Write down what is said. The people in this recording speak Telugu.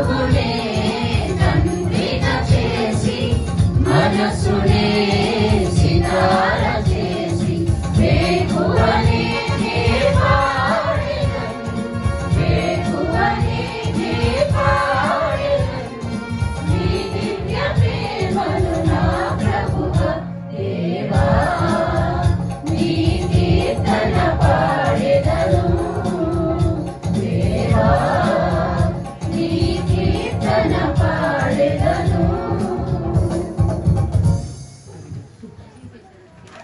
కనుగొనే తండ్రిగా చేసి మనసునే